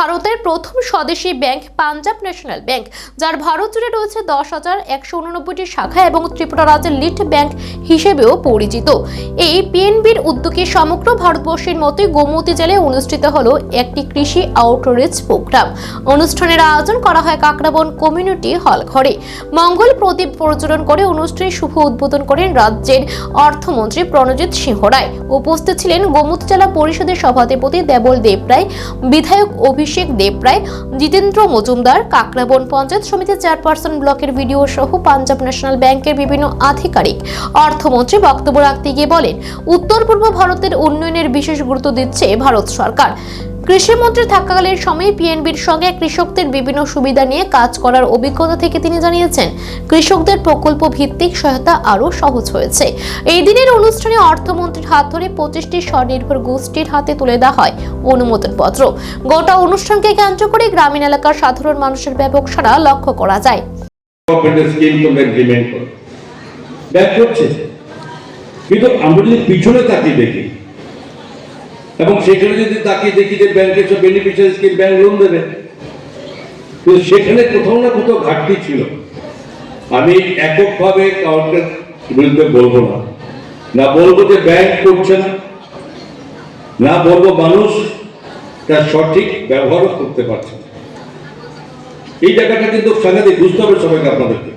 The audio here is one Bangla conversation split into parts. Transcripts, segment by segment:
ভারতের প্রথম স্বদেশী ব্যাংক পাঞ্জাব ন্যাশনাল ব্যাংক, যার ভারত জুড়ে রয়েছে দশ হাজার একশো উননব্বইটি শাখা এবং ত্রিপুরা রাজ্যের লিড ব্যাংক হিসেবেও পরিচিত। এই পিএনবির উদ্যোগে সমগ্র ভারতবর্ষের মতোই গোমতী জেলায় অনুষ্ঠিত হলো একটি কৃষি আউটরিচ প্রোগ্রাম অনুষ্ঠানের আয়োজন করা হয় কাকরাবন কমিউনিটি হল ঘরে। মঙ্গল প্রদীপ প্রজ্বলন করে অনুষ্ঠানের শুভ উদ্বোধন করেন রাজ্যের অর্থমন্ত্রী প্রণজিৎ সিংহ রায়। উপস্থিত ছিলেন গোমতী জেলা পরিষদের সভাধিপতি দেবল দেবরায়, বিধায়ক অভিষেক দেবরায়, জিতেন্দ্র মজুমদার, কাকরাবন পঞ্চায়েত সমিতির চেয়ারপারসন ব্লকের ভিডিও সহ পাঞ্জাব ন্যাশনাল ব্যাংকের বিভিন্ন আধিকারিক। অর্থমন্ত্রী বক্তব্য রাখতে গিয়ে বলেন, উত্তর পূর্ব ভারতের উন্নয়নের বিশেষ গুরুত্ব দিচ্ছে ভারত সরকার। কৃষিমন্ত্রী থাকাকালীন সময়ে পিএনবির সঙ্গে কৃষকদের বিভিন্ন সুবিধা নিয়ে কাজ করার অভিজ্ঞতা থেকে তিনি জানিয়েছেন, কৃষকদের প্রকল্প ভিত্তিক সহায়তা আরও সহজ হয়েছে। এই দিনের অনুষ্ঠানে অর্থমন্ত্রীর হাত ধরে পঁচিশটি স্বনির্ভর গোষ্ঠীর হাতে তুলে দেওয়া হয় অনুমোদনপত্র গোটা অনুষ্ঠানকে কেন্দ্র করে গ্রামীণ এলাকার সাধারণ মানুষের ব্যাপক সাড়া লক্ষ্য করা যায়। কিন্তু আমরা যদি পিছনে তাকিয়ে দেখি এবং সেখানে যদি তাকিয়ে দেখি যে ব্যাংকের সব বেনিফিশিয়ারি স্কিম ব্যাংক লোন দেবে কিন্তু সেখানে কোথাও না কোথাও ঘাটতি ছিল আমি এককভাবে কাউন্টার বিরুদ্ধে বলবো না না বলবো যে ব্যাংক করছে না না বলবো মানুষ তার সঠিক ব্যবহারও করতে পারছে না এই জায়গাটা কিন্তু সাংঘাতিক বুঝতে হবে সবাইকে আপনাদেরকে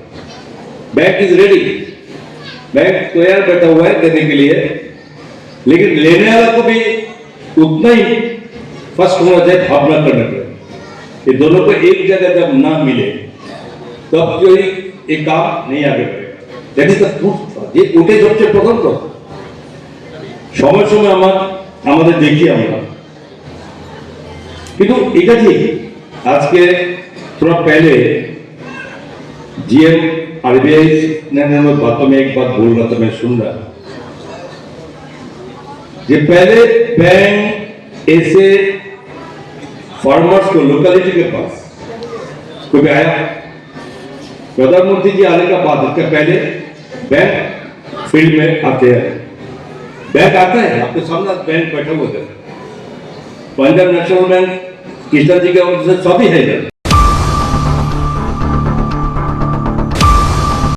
बैंक इज रेडी बैंक तैयार बैठा हुआ है देने के लिए लेकिन लेने वाला को भी उतना ही फर्स्ट होना चाहिए भावना करने पर ये दोनों को एक जगह जब ना मिले तब जो ये ये काम नहीं आगे बढ़ेगा दैट इज द ये উঠে হচ্ছে প্রথম তো সময় সময় আমার আমাদের দেখি আমরা কিন্তু এটা ঠিক আজকে थोड़ा पहले जीएम आरबीआई ने मैं बातों में एक बात बोल रहा था मैं सुन रहा ये पहले बैंक ऐसे फार्मर्स को लोकेलिटी के पास। कोई आया? प्रधानमंत्री जी आने का बाद इसके पहले बैंक फ़ील्ड में आते हैं। बैंक आता है, आपके सामने बैंक बैठा हुआ है। पंजाब नेशनल बैंक कृष्णा जी के सभी है